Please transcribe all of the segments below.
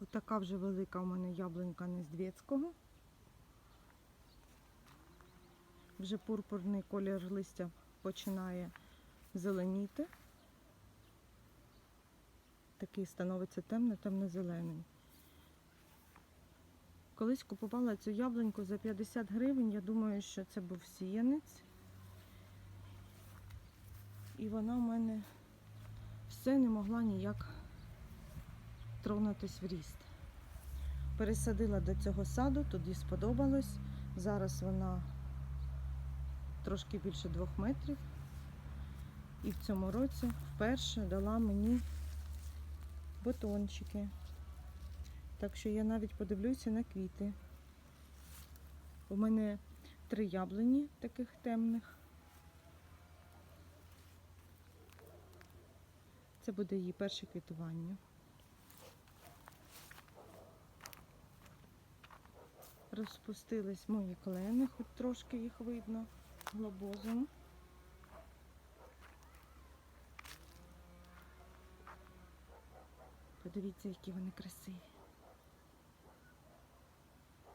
Отака вже велика у мене яблунька Нездвєцького. Вже пурпурний колір листя починає зеленіти. Такий становиться темно, темно-зелений. Колись купувала цю яблуньку за 50 гривень. Я думаю, що це був сіянець. І вона в мене все не могла ніяк тронутись в ріст. Пересадила до цього саду, тоді сподобалось. Зараз вона трошки більше двох метрів. І в цьому році вперше дала мені бутончики. Так що я навіть подивлюся на квіти. У мене три яблуні таких темних. Це буде її перше квітування. Розпустились мої клени, хоч трошки їх видно глобозом. Подивіться, які вони красиві.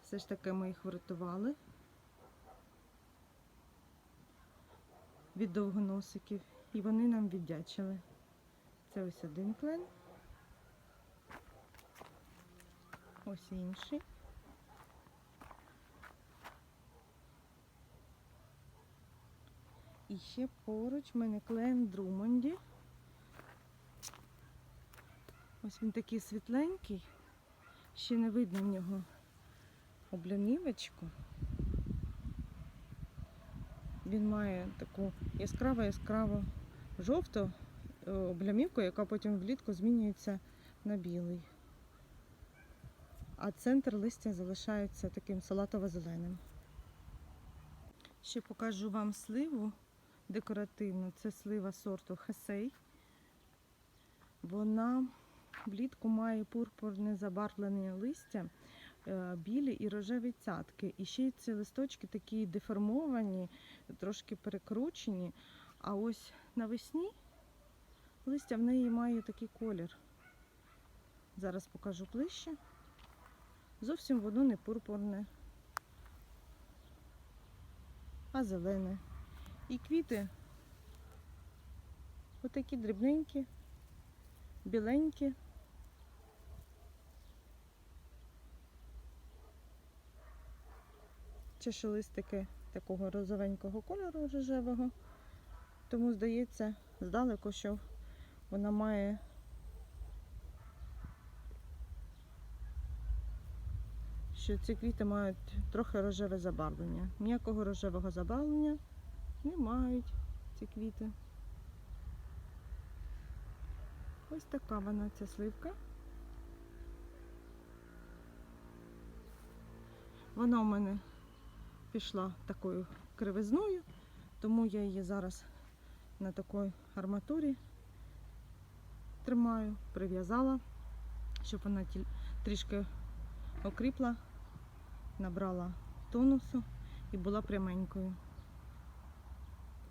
Все ж таки ми їх врятували від довгоносиків, і вони нам віддячили. Це ось один клен. Ось інший. І ще поруч в мене клен Друмонді. Ось він такий світленький. Ще не видно в нього облямівочку. Він має таку яскраво-яскраво жовту е, облямівку, яка потім влітку змінюється на білий. А центр листя залишається таким салатово-зеленим. Ще покажу вам сливу декоративну. Це слива сорту Хесей. Вона влітку має пурпурне забарвлене листя, е, білі і рожеві цятки. І ще й ці листочки такі деформовані, трошки перекручені. А ось навесні листя в неї має такий колір. Зараз покажу ближче. Зовсім воно не пурпурне, а зелене. І квіти отакі дрібненькі, біленькі. Чешелистики такого розовенького кольору рожевого. Тому здається здалеку, що вона має що ці квіти мають трохи рожеве забарвлення. Ніякого рожевого забарвлення не мають ці квіти. Ось така вона ця сливка. Вона у мене пішла такою кривизною, тому я її зараз на такій арматурі тримаю, прив'язала, щоб вона трішки окріпла, набрала тонусу і була пряменькою.